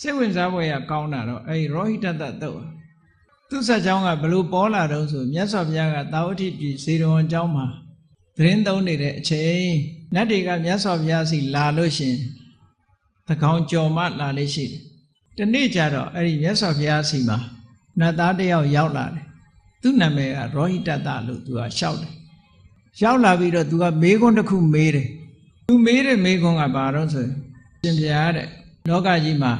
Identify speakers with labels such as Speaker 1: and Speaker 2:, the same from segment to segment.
Speaker 1: စိတ်ဝင်စားဖွယ်ရကောင်းတာတော့အဲဒီရောဟိတတတုတ်ဟာသူဆက်ချောင်းကဘလို့ပေါ်လာတော့ဆိုမြတ်စွာဘုရားကတာဝတိပြည်ဇေရဝံကျောင်းမှာသတင်းသုံးနေတဲ့အချိန်နတ်တွေကမြတ်စွာဘုရားစီလာလို့ရှရင်သကောင်ကြော်မလာလေးရှိတယ်။ဒီနေ့ကျတော့အဲ့ဒီမြတ်စွာဘုရားစီမှာနတ်သားတစ်ယောက်ရောက်လာတယ်။သူ့နာမည်ကရောဟိတတလို့သူကရှောက်တယ်။ရောက်လာပြီးတော့သူကမေးခွန်းတစ်ခုမေးတယ်။သူမေးတဲ့မေးခွန်းကဘာတော့ဆိုရင်ရှင်ဘုရားတဲ့လောကကြီးမှာ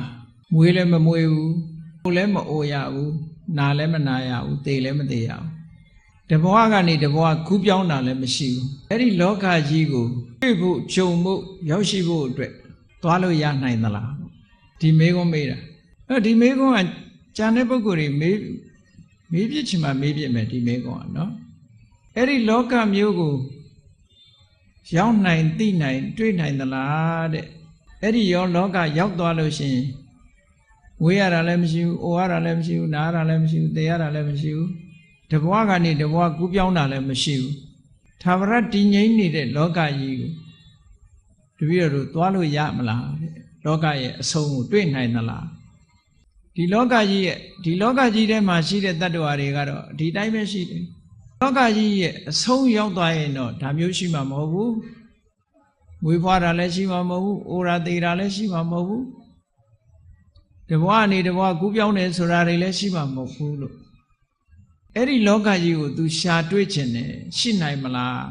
Speaker 1: မွေးလည်းမမွေးဘူး။ဟိုလည်းမအိုရဘူး။နာလည်းမနာရဘူး။သေလည်းမသေရဘူး။တဘဝကနေတဘဝကူးပြောင်းတာလည်းမရှိဘူးအဲ့ဒီလောကကြီးကိုတွေ့ဖို့ဂျုံဖို့ရောက်ရှိဖို့အတွက်သွားလို့ရနိုင်သလားဒီမေးခွန်းမေးတာအဲ့ဒီမေးခွန်းကကျန်တဲ့ပုဂ္ဂိုလ်တွေမေးမေးပြစ်ချင်မှမေးပြစ်မယ်ဒီမေးခွန်းကနော်အဲ့ဒီလောကမျိုးကိုရောက်နိုင်သိနိုင် တွေ့နိုင်သလားတဲ့အဲ့ဒီရောလောကရောက်သွားလို့ရှိရင် ဝေးရတာလည်းမရှိဘူးအိုရတာလည်းမရှိဘူးနားရတာလည်းမရှိဘူးသေရတာလည်းမရှိဘူးတဘွားကနေတဘွားကူးပြောင်းတာလည်းမရှိဘူးသာဝရတည်ငြိမ်နေတဲ့လောကကြီးကိုတပည့်တော်တို့သွားလို့ရမလားတဲ့လောကရဲ့အဆုံးကိုတွေ့နိုင်သလားဒီလောကကြီးရဲ့ဒီလောကကြီးထဲမှာရှိတဲ့တ attva တွေကတော့ဒီတိုင်းပဲရှိတယ်လောကကြီးရဲ့အဆုံးရောက်သွားရင်တော့ဒါမျိုးရှိမှာမဟုတ်ဘူးဝေဖွားတာလည်းရှိမှာမဟုတ်ဘူးအိုရာသေးတာလည်းရှိမှာမဟုတ်ဘူး တဘွားအနေတဘွားကူးပြောင်းတယ်ဆိုတာတွေလည်းရှိမှာမဟုတ်ဘူးလို့အဲ့ဒီလောကကြီးကို तू ရှာတွေ့ခြင်းနဲ့ရှိနိုင်မလား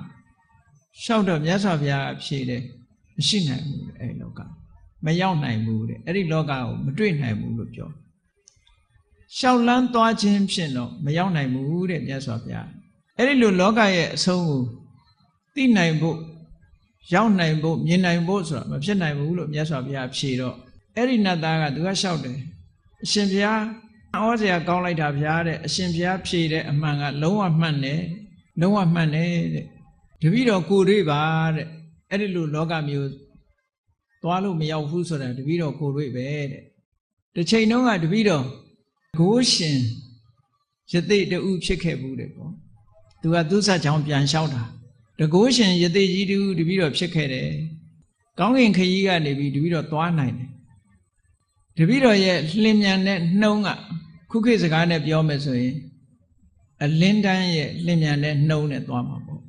Speaker 1: လျှောက်တော့မြတ်စွာဘုရားအဖြေတယ်မရှိနိုင်ဘူးတဲ့အဲ့ဒီလောကမရောက်နိုင်ဘူးတဲ့အဲ့ဒီလောကကိုမတွေ့နိုင်ဘူးလို့ပြောလျှောက်လန်းသွားခြင်းဖြင့်တော့မရောက်နိုင်ဘူးတဲ့မြတ်စွာဘုရားအဲ့ဒီလိုလောကရဲ့အဆုံးကိုသိနိုင်ဖို့ရောက်နိုင်ဖို့မြင်နိုင်ဖို့ဆိုတာမဖြစ်နိုင်ဘူးလို့မြတ်စွာဘုရားဖြေတော့ အဲ့ဒီနတ်သားကသူကလျှောက်တယ်အရှင်ဘုရားဩစရာကောင်းလိုက်တာဗျာတဲ့အရှင်ဘုရားဖြေတဲ့အမှန်ကလုံးဝမှန်တယ်လုံးဝမှန်တယ်တဲ့တပည့်တော်ကိုတွေ့ပါတဲ့အဲ့ဒီလိုလောကမျိုးသွားလို့မရောက်ဘူးဆိုတာတပည့်တော်ကိုတွေ့ပဲတဲ့တစ်ချိန်တုန်းကတပည့်တော်ဂိုးရှင်ယသိတူဖြစ်ခဲ့ဘူးတဲ့ကောသူကသူ့ဆက်ချောင်းပြန်လျှောက်တာတကိုးရှင်ယသိကြီးတူတပည့်တော်ဖြစ်ခဲ့တယ်ကောင်းကင်ခရီးကနေပြီးတပည့်တော်သွားနိုင်တယ် တပည့်တော်ရဲ့လင်းမြန်တဲ့နှုံးကခုခေတ်စကားနဲ့ပြောမယ်ဆိုရင်အလင်းတန်းရဲ့လင်းမြန်တဲ့နှုံးနဲ့သွားမှာပေါ့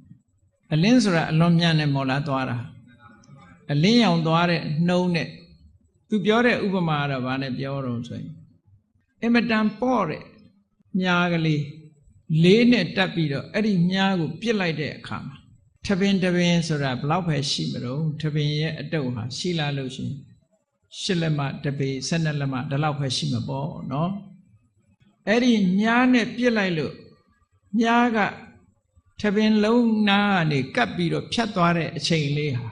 Speaker 1: အလင်းဆိုတာအလွန်မြန်နဲ့မော်လာသွားတာအလင်းရောင်သွားတဲ့နှုံးနဲ့သူပြောတဲ့ဥပမာကတော့ဗာနဲ့ပြောတော့ဆိုရင်အင်မတန်ပေါ့တဲ့ညားကလေးလေးနဲ့တက်ပြီးတော့အဲ့ဒီညားကိုပြစ်လိုက်တဲ့အခါမှာထပင်တပင်ဆိုတာဘလောက်ပဲရှိမလို့ထပင်ရဲ့အတုပ်ဟာရှိလာလို့ရှိရင် ရှစ်လက်မတပေ12လက်မဒီလောက်ပဲရှိမှာပေါ့နော်အဲ့ဒီညားနဲ့ပြစ်လိုက်လို့ညားကထပင်လုံးနားကနေကပ်ပြီးတော့ဖြတ်သွားတဲ့အချိန်လေးဟာ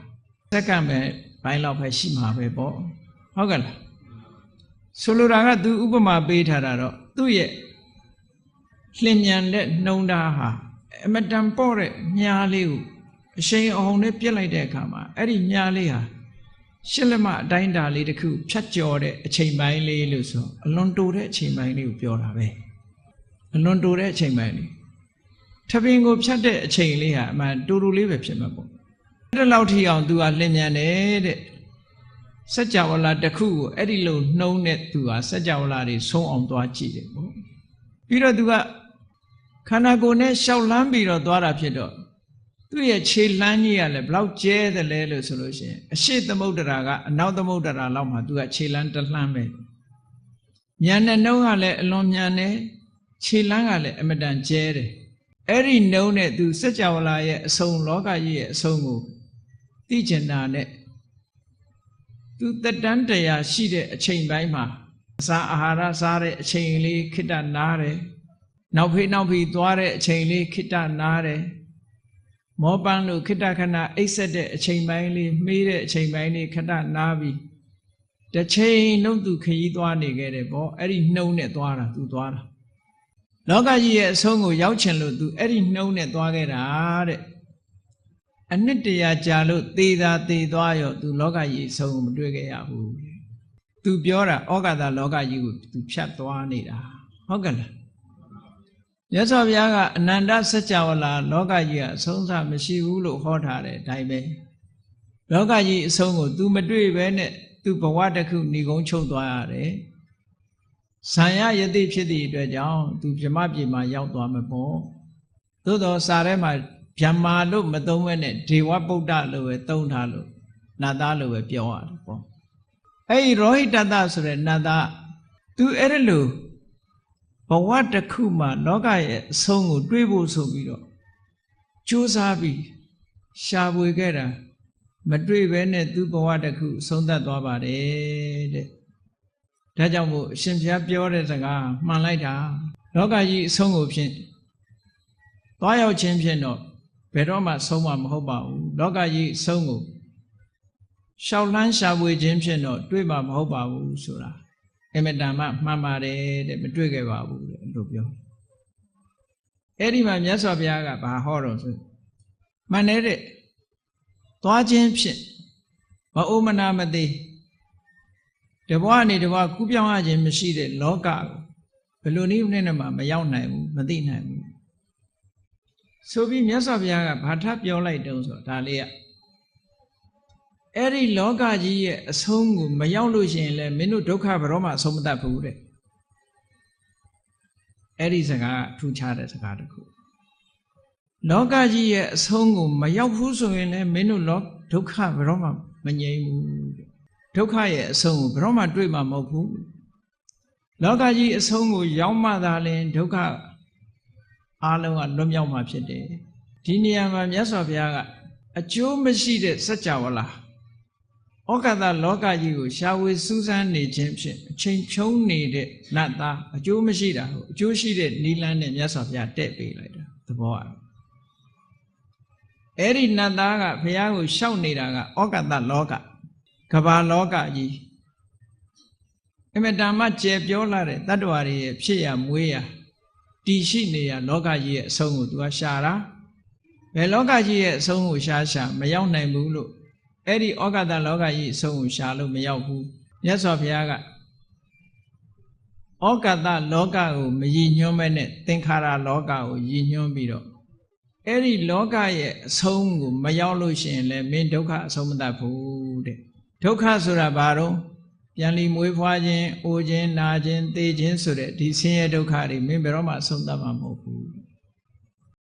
Speaker 1: စက္ကန့်ပဲဘိုင်းလောက်ပဲရှိမှာပဲပေါ့ဟုတ်ကဲ့လားဆိုလိုတာကသူဥပမာပေးထားတာတော့သူ့ရဲ့လျင်မြန်တဲ့နှုံသားဟာအမတန်ပေါ့တဲ့ညားလေးကိုအရှိန်အောင်နဲ့ပြစ်လိုက်တဲ့အခါမှာအဲ့ဒီညားလေးဟာ ရှစ်လက်မအတိုင်းတာလေးတစ်ခုဖြတ်ကျော်တဲ့အချိန်ပိုင်းလေးလို့ဆိုအလွန်တိုတဲ့အချိန်ပိုင်းလေးကိုပြောတာပဲအလွန်တိုတဲ့အချိန်ပိုင်းလေးထပင်ကိုဖြတ်တဲ့အချိန်လေးဟာအမှန်တူတူလေးပဲဖြစ်မှာပေါ့အဲ့ဒါလောက်ထိအောင်သူကလင်းမြန်တယ်တဲ့စัจ java လာတစ်ခုကိုအဲ့ဒီလိုနှုံးတဲ့သူဟာစัจ java လာတွေဆုံးအောင်သွားကြည့်တယ်ပေါ့ပြီးတော့သူကခန္ဓာကိုယ်နဲ့ရှောက်လန်းပြီးတော့သွားတာဖြစ်တော့ သူ့ရဲ့ခြေလှမ်းကြီးကလည်းဘလောက်ကျဲတယ်လဲလို့ဆိုလို့ရှိရင်အရှိသမုဒ္ဒရာကအနောက်သမုဒ္ဒရာလောက်မှာသူကခြေလှမ်းတလှမ်းပဲဉာဏ်နဲ့နှုံးကလည်းအလွန်ဉာဏ်နဲ့ခြေလှမ်းကလည်းအမတန်ကျဲတယ်အဲ့ဒီနှုံးနဲ့သူစัจ java လာရဲ့အဆုံးလောကကြီးရဲ့အဆုံးကိုသိကျင်တာနဲ့သူတက်တန်းတရားရှိတဲ့အချိန်ပိုင်းမှာအစာအာဟာရစားတဲ့အချိန်လေးခိတ္တနားတယ်နောက်ဖေးနောက်ဖေးသွားတဲ့အချိန်လေးခိတ္တနားတယ် မောပန်းလို့ခိတ္တခဏအိပ်ဆက်တဲ့အချိန်ပိုင်းလေးမေးတဲ့အချိန်ပိုင်းလေးခဏနားပြီးတစ်ချိန်လုံးသူခရီးသွားနေခဲ့တယ်ပေါ့အဲ့ဒီနှုံနဲ့သွားတာသူသွားတာလောကကြီးရဲ့အဆုံးကိုရောက်ချင်လို့သူအဲ့ဒီနှုံနဲ့သွားခဲ့တာတဲ့အနှစ်တရာကြာလို့သေတာသေသွားရောသူလောကကြီးအဆုံးကိုမတွေ့ခဲ့ရဘူးသူပြောတာဩကာသလောကကြီးကိုသူဖြတ်သွားနေတာဟုတ်ကဲ့လား မြတ်စွာဘုရားကအနန္တစัจ java လာလောကကြီးကအဆုံးစမရှိဘူးလို့ဟောထားတဲ့အတိုင်းပဲလောကကြီးအဆုံးကို तू မတွေ့ပဲနဲ့သူဘဝတစ်ခုဏီကုန်းချုပ်သွားရတယ်ဇံရယတိဖြစ်သည့်အတွက်ကြောင့်သူဗြဟ္မပြည်မှာရောက်သွားမှာပေါ့သို့တော့စာထဲမှာဗြဟ္မာလို့မသုံးဘဲနဲ့ဒေဝဗုဒ္ဓလို့ပဲသုံးထားလို့နတ်သားလို့ပဲပြောရတယ်ပေါ့အဲ့ဒီရောဟိတတဆိုတဲ့နတ်သားသူအဲ့ဒါလို့ ဘဝတစ်ခုမှာလောကရဲ့အဆုံးကိုတွေးဖို့ဆိုပြီးတော့ကြိုးစားပြီးရှာဖွေခဲ့တာမတွေ့ဘဲနဲ့သူ့ဘဝတစ်ခုဆုံးသက်သွားပါတယ်တဲ့ဒါကြောင့်မို့အရှင်ဘုရားပြောတဲ့စကားမှန်လိုက်တာလောကကြီးအဆုံးကိုဖြင့်သွားရောက်ခြင်းဖြင့်တော့ဘယ်တော့မှဆုံးမှာမဟုတ်ပါဘူးလောကကြီးအဆုံးကိုရှောက်လန်းရှာဖွေခြင်းဖြင့်တော့တွေ့မှာမဟုတ်ပါဘူးဆိုတာ အမတန်မှမှန်ပါတယ်တဲ့မတွေ့ခဲ့ပါဘူးတဲ့လို့ပြောအဲ့ဒီမှာမြတ်စွာဘုရားကဘာဟောတော့ဆိုမှန်တယ်တဲ့သွားခြင်းဖြင့်မအိုမနာမသေးတဘွားနေတဘွားကူးပြောင်းရခြင်းမရှိတဲ့လောကကိုဘယ်လိုနည်းနဲ့မှမရောက်နိုင်ဘူးမသိနိုင်ဘူးဆိုပြီးမြတ်စွာဘုရားကဘာထပြောလိုက်တုံးဆိုဒါလေးက အဲ့ဒီလောကကြီးရဲ့အဆုံးကိုမရောက်လို့ရှိရင်လည်းမင်းတို့ဒုက္ခဘယ်တော့မှအဆုံးမတတ်ဘူးတဲ့အဲ့ဒီစကားထူခြားတဲ့စကားတစ်ခုလောကကြီးရဲ့အဆုံးကိုမရောက်ဘူးဆိုရင်လည်းမင်းတို့လောဒုက္ခဘယ်တော့မှမငြိမ်းဘူးတဲ့ဒုက္ခရဲ့အဆုံးကိုဘယ်တော့မှတွေ့မှာမဟုတ်ဘူးလောကကြီးအဆုံးကိုရောက်မှသာလျှင်ဒုက္ခအလုံးကလွတ်မြောက်မှာဖြစ်တယ်ဒီနေရာမှာမြတ်စွာဘုရားကအကျိုးမရှိတဲ့စัจ java လာ ဩကတလောကကြီးကိုရှာဝေစူးစမ်းနေခြင်းဖြင့်အချိန်ဖြုံးနေတဲ့နတ်သားအကျိုးမရှိတာဟုတ်အကျိုးရှိတဲ့နိလန်းနဲ့မြတ်စွာဘုရားတဲ့ပေးလိုက်တာသဘောอ่ะအဲ့ဒီနတ်သားကဘုရားကိုရှောက်နေတာကဩကတလောကကဘာလောကကြီးအမေတ္တမကျေပြောလာတဲ့တတ္တဝါတွေရဲ့ဖြစ်ရမွေးရတည်ရှိနေရလောကကြီးရဲ့အဆုံးကို तू ကရှာတာဘယ်လောကကြီးရဲ့အဆုံးကိုရှာရှာမရောက်နိုင်ဘူးလို့ အဲ့ဒီဩကတလောကကြီးအဆုံးကိုရှာလို့မရောက်ဘူးမြတ်စွာဘုရားကဩကတလောကကိုမရည်ညွှန်းမဲ့နဲ့သင်္ခါရလောကကိုရည်ညွှန်းပြီးတော့အဲ့ဒီလောကရဲ့အဆုံးကိုမရောက်လို့ရှိရင်လည်းမင်းဒုက္ခအဆုံးမတတ်ဘူးတဲ့ဒုက္ခဆိုတာဘာတော့ပြန်လီမွေးဖွားခြင်း၊အိုခြင်း၊နာခြင်း၊သေခြင်းဆိုတဲ့ဒီဆင်းရဲဒုက္ခတွေမင်းဘယ်တော့မှအဆုံးသတ်မှာမဟုတ်ဘူး